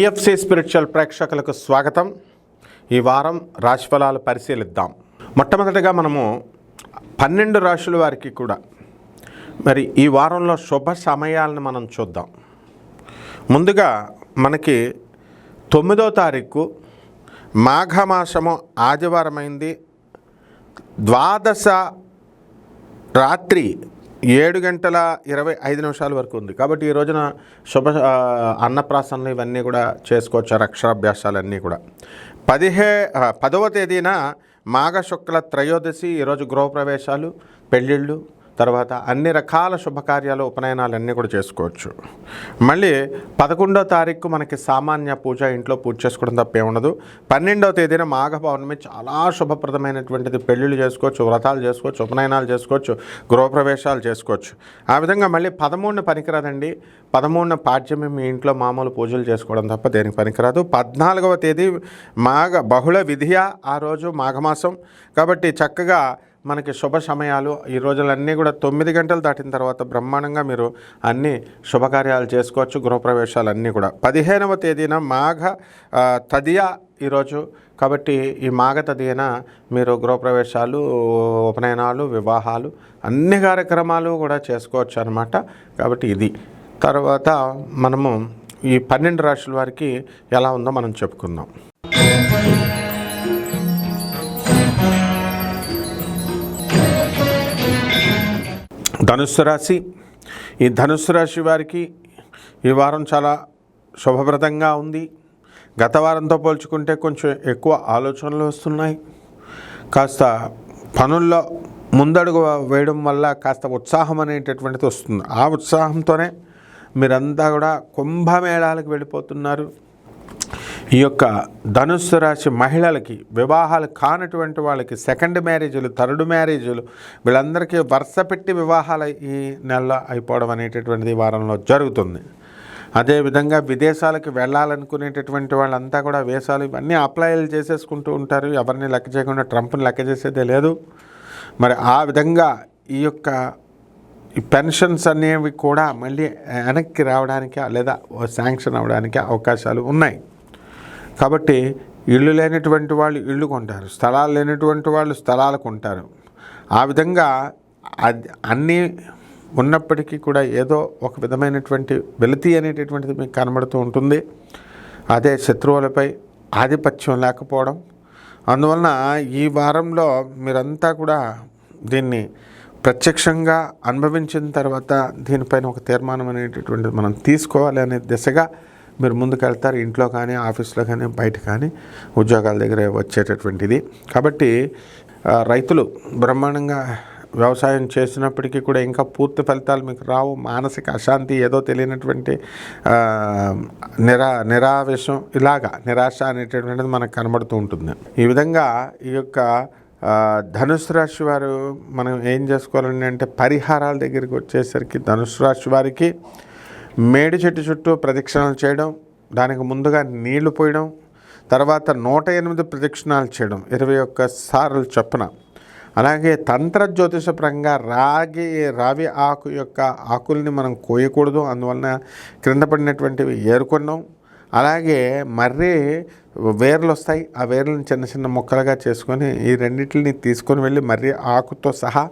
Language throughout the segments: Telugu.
ఎన్ఎఫ్సి స్పిరిచువల్ ప్రేక్షకులకు స్వాగతం. ఈ వారం రాశిఫలాలు పరిశీలిద్దాం. మొట్టమొదటిగా మనము పన్నెండు రాశుల వారికి కూడా మరి ఈ వారంలో శుభ సమయాలను మనం చూద్దాం. ముందుగా మనకి తొమ్మిదో తారీఖు మాఘమాసము ఆదివారమైంది. ద్వాదశ రాత్రి ఏడు గంటల ఇరవై ఐదు నిమిషాల వరకు ఉంది. కాబట్టి ఈ రోజున శుభ అన్నప్రాసనలు ఇవన్నీ కూడా చేసుకోవచ్చు? అక్షరాభ్యాసాలన్నీ కూడా. పదిహే పదవ తేదీన మాఘ శుక్ల త్రయోదశి ఈరోజు గృహప్రవేశాలు పెళ్ళిళ్ళు తర్వాత అన్ని రకాల శుభకార్యాలు ఉపనయనాలు అన్నీ కూడా చేసుకోవచ్చు. మళ్ళీ పదకొండో తారీఖు మనకి సామాన్య పూజ ఇంట్లో పూజ చేసుకోవడం తప్పే ఉండదు. పన్నెండవ తేదీన మాఘ పౌర్ణమి చాలా శుభప్రదమైనటువంటిది. పెళ్ళిళ్ళు చేసుకోవచ్చు వ్రతాలు చేసుకోవచ్చు ఉపనయనాలు చేసుకోవచ్చు గృహప్రవేశాలు చేసుకోవచ్చు. ఆ విధంగా మళ్ళీ పదమూడున పనికిరాదండి. పదమూడున పాడ్యమి మీ ఇంట్లో మామూలు పూజలు చేసుకోవడం తప్ప దేనికి పనికిరాదు. పద్నాలుగవ తేదీ మాఘ బహుళ విధియ ఆ రోజు మాఘమాసం. కాబట్టి చక్కగా మనకి శుభ సమయాలు. ఈ రోజులన్నీ కూడా తొమ్మిది గంటలు దాటిన తర్వాత బ్రహ్మాండంగా మీరు అన్ని శుభకార్యాలు చేసుకోవచ్చు గృహప్రవేశాలు అన్నీ కూడా. పదిహేనవ తేదీన మాఘ తదియా తదియ ఈరోజు. కాబట్టి ఈ మాఘ తదియన మీరు గృహప్రవేశాలు ఉపనయనాలు వివాహాలు అన్ని కార్యక్రమాలు కూడా చేసుకోవచ్చు అనమాట కాబట్టి ఇది. తర్వాత మనము ఈ పన్నెండు రాశుల వారికి ఎలా ఉందో మనం చెప్పుకుందాం. ధనుస్సు రాశి. ఈ ధనుస్సు రాశి వారికి ఈ వారం చాలా శుభప్రదంగా ఉంది. గత వారంతో పోల్చుకుంటే కొంచెం ఎక్కువ ఆలోచనలు వస్తున్నాయి. కాస్త పనుల్లో ముందడుగు వేయడం వల్ల కాస్త ఉత్సాహం అనేటటువంటిది వస్తుంది. ఆ ఉత్సాహంతోనే మీరంతా కూడా కుంభమేళాలకు వెళ్ళిపోతున్నారు. ఈ యొక్క ధనుస్సు రాశి మహిళలకి వివాహాలు కానటువంటి వాళ్ళకి సెకండ్ మ్యారేజీలు థర్డ్ మ్యారేజీలు వీళ్ళందరికీ వరుస పెట్టి వివాహాలు ఈ నెలలో అయిపోవడం అనేటటువంటిది వారంలో జరుగుతుంది. అదేవిధంగా విదేశాలకు వెళ్ళాలనుకునేటటువంటి వాళ్ళంతా కూడా వేసాలు ఇవన్నీ అప్లైలు చేసేసుకుంటూ ఉంటారు. ఎవరిని లెక్క చేయకుండా ట్రంప్ని లెక్క చేసేదే లేదు. మరి ఆ విధంగా ఈ యొక్క ఈ పెన్షన్స్ అనేవి కూడా మళ్ళీ వెనక్కి రావడానికి లేదా శాంక్షన్ అవ్వడానికి అవకాశాలు ఉన్నాయి. కాబట్టి ఇళ్ళు లేనటువంటి వాళ్ళు ఇళ్ళు కొంటారు స్థలాలు లేనటువంటి వాళ్ళు స్థలాలు కొంటారు. ఆ విధంగా అది అన్నీ ఉన్నప్పటికీ కూడా ఏదో ఒక విధమైనటువంటి వెలితి అనేటటువంటిది మీకు కనబడుతూ ఉంటుంది. అదే శత్రువులపై ఆధిపత్యం లేకపోవడం. అందువలన ఈ వారంలో మీరంతా కూడా దీన్ని ప్రత్యక్షంగా అనుభవించిన తర్వాత దీనిపైన ఒక తీర్మానం అనేటటువంటిది మనం తీసుకోవాలి అనే దిశగా మీరు ముందుకెళ్తారు ఇంట్లో కానీ ఆఫీస్లో కానీ బయట కానీ ఉద్యోగాల దగ్గర వచ్చేటటువంటిది. కాబట్టి రైతులు బ్రహ్మాండంగా వ్యవసాయం చేసినప్పటికీ కూడా ఇంకా పూర్తి ఫలితాలు మీకు రావు. మానసిక అశాంతి ఏదో తెలియనటువంటి నిరా నిరావేశం ఇలాగా నిరాశ అనేటటువంటిది మనకు కనబడుతూ ఉంటుంది. ఈ విధంగా ఈ యొక్క ధనుసు రాశి వారు మనం ఏం చేసుకోవాలని అంటే పరిహారాల దగ్గరికి వచ్చేసరికి ధనుసు రాశి వారికి మేడి చెట్టు చుట్టూ ప్రదక్షిణలు చేయడం దానికి ముందుగా నీళ్ళు పోయడం తర్వాత నూట ఎనిమిది ప్రదక్షిణాలు చేయడం ఇరవై ఒక్క సార్లు చొప్పున. అలాగే తంత్ర జ్యోతిషపరంగా రాగి రావి ఆకు యొక్క ఆకుల్ని మనం కోయకూడదు అందువలన క్రింద పడినటువంటివి ఏరుకున్నాం. అలాగే మర్రి వేర్లు వస్తాయి ఆ వేర్లను చిన్న చిన్న ముక్కలుగా చేసుకొని ఈ రెండింటిని తీసుకొని వెళ్ళి మర్రి ఆకుతో సహా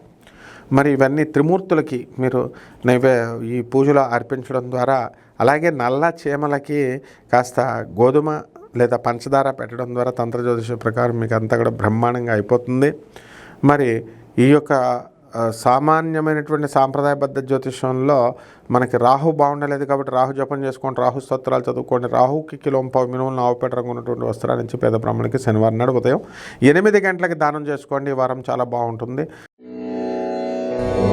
మరి ఇవన్నీ త్రిమూర్తులకి మీరు నైవే ఈ పూజలో అర్పించడం ద్వారా అలాగే నల్ల చీమలకి కాస్త గోధుమ లేదా పంచదార పెట్టడం ద్వారా తంత్రజ్యోతిష ప్రకారం మీకు అంతా కూడా బ్రహ్మాండంగా అయిపోతుంది. మరి ఈ యొక్క సామాన్యమైనటువంటి సాంప్రదాయబద్ధ జ్యోతిష్యంలో మనకి రాహు బాగుండలేదు కాబట్టి రాహు జపం చేసుకోండి రాహు స్తోత్రాలు చదువుకోండి రాహుకి కిలో పావు మినుములు ఆవుపేట రంగు ఉన్నటువంటి వస్త్రాల నుంచి పేద బ్రాహ్మణులకి శనివారం నాడు ఉదయం ఎనిమిది గంటలకి దానం చేసుకోండి ఈ వారం చాలా బాగుంటుంది. Bye.